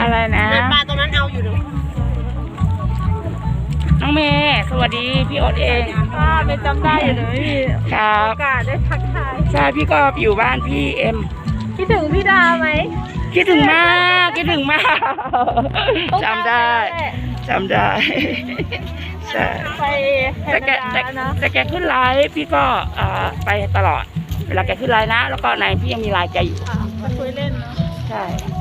อะไรนะปลาตรงนั้นเอาอยู่นะน้องเมย์สวัสดีพี่โอ๊ตเองป้าเป็นจำได้อยู่เลยครับโอกาสได้ทักทายใช่พี่ก็อยู่บ้านพี่เอ็มคิดถึงพี่ดาไหมคิดถึงมากคิดถึงมากจำได้จำได้ใช่ไปแคแต่แกนาแต่ดานะแต่แกขึ้นไลฟ์พี่ก็อ่าไปตลอดเวลาแกขึ้นไลฟ์นะ แล้วก็ในพี่ยังมีไลน์แกอยู่มาคุยเล่นเนาะ ใช่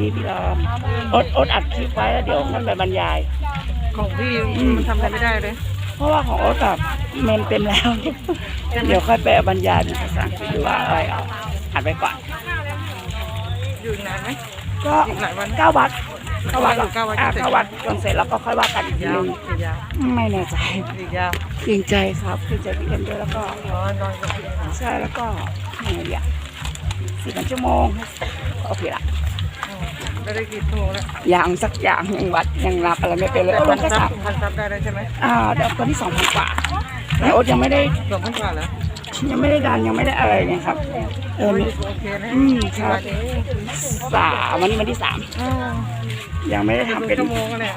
าสวัสดีพี่รอมอดอดอัดคลิปไว้แล้วเดี๋ยวมันไปบรรยาย ของพี่มันทำอะไรไม่ได้เลยเพราะว่าของโอ๊ตกับเมนเต็มแล้ว เดี๋ยวค่อยไปบรรยายเป็นภาษาอังกฤษหรือว่าอะไรเอาอัดไว้ก่อน อยู่นานไหมก็อีกหลายวันเก้าวัดเก้าวัดหรอเก้าวัดอะเสร็จเก้าวัดจนเสร็จแล้วก็ค่อยว่ากันอีกทียาวนึงอีกยาวไม่แน่ใจอีกยาวเกรงใจครับเกรงใจพี่เอ็มด้วยแล้วก็นอนนอนกับพี่ใช่แล้วก็ยังไงดีอะสี่พันชั่วโมงโอเคละ ไม่ได้กี่ชั่วโมงแล้วอย่างสักอย่างยังวัดยังนับอะไรไม่เป็นเลยแต่โอ๊ตพัมันนก็ซัสาบมพันซับได้แล้วใช่ไหมอ่าเดี๋ยวคนที่สองพันกว่าแต่โอ๊ตยังไม่ได้สองพันกว่าแล้วยังไม่ได้ดันยังไม่ได้อะไรไงครับเออโอ้ยมี โอเคนะอืมครับวันนี้สามวันนี้วันที่สามอ้าวยังไม่ได้ทำเป็นชั่วโมงแล้วเนี่ย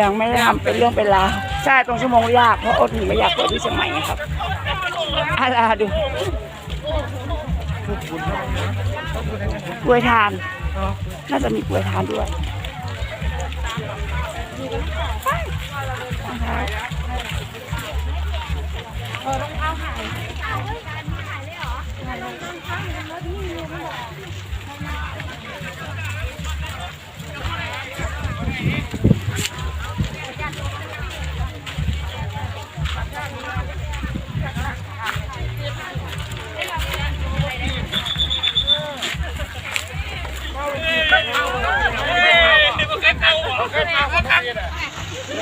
ยังไม่ได้ทำเป็นเรื่องเป็นราวใช่ตรงชั่วโมงยากเพราะโอ๊ตถึงไม่อยากเปิดที่เชียงใหม่ไงครับอ่าดูกล้วยทานอ๋อ น่าจะมีกล้วยทานด้วย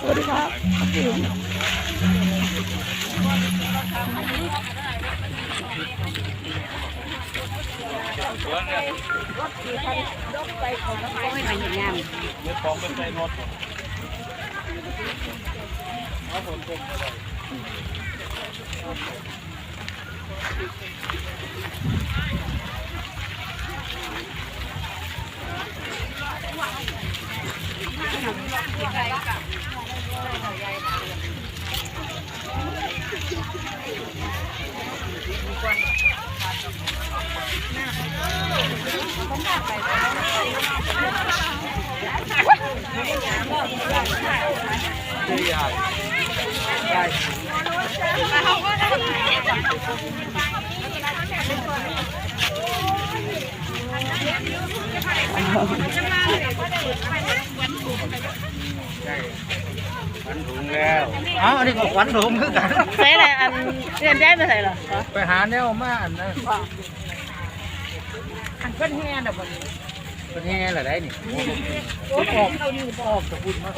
สวัสดีครับรถสี่คันรถไปของไม้ไปงม่เป็นใจรถครับนอะ อ๋อนี่ก็ขวัญถุงคือกัน ใส่อะไรอันเรียนได้ไม่ใส่หรอ ไปหาแนวมาอันนั้น เพิ่นแห่น่ะบ่เป็นยังไงล่ะได้นี่ออกออกจะพูดมา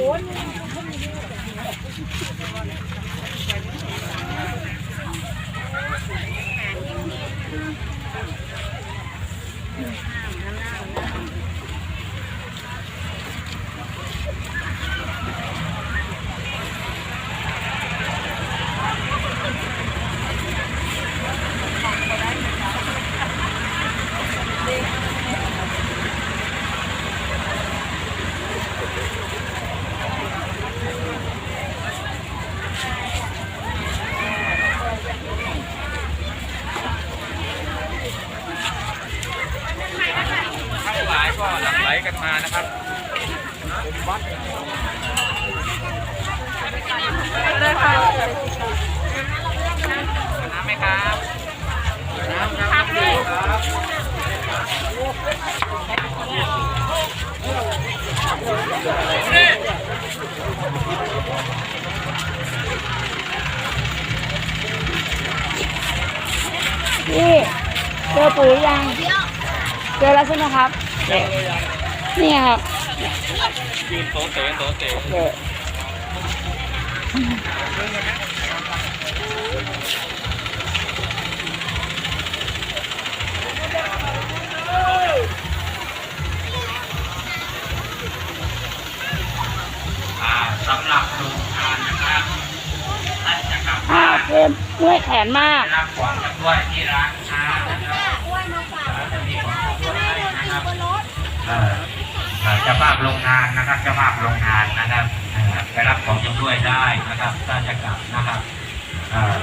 ทั้งหลายก็หลั่งไหลกันมานะครับน้ำไหมครับน้ำครับครับ พี่เจอปุ๋ยยัง เจอแล้วใช่ไหมครับนี่ครับยืนโต๊ะเตะโต๊ะเตะ เกมเมื่อยแขนมากรับของกันด้วยที่ร้านค้านะครับจะมีของด้วยนะครับเอ่อเอ่อเจะภาพโรงงานนะครับเจะภาพโรงงานนะครับเอ่อไปรับของจำด้วยได้นะครับถ้าจะกลับนะครับเอ่อ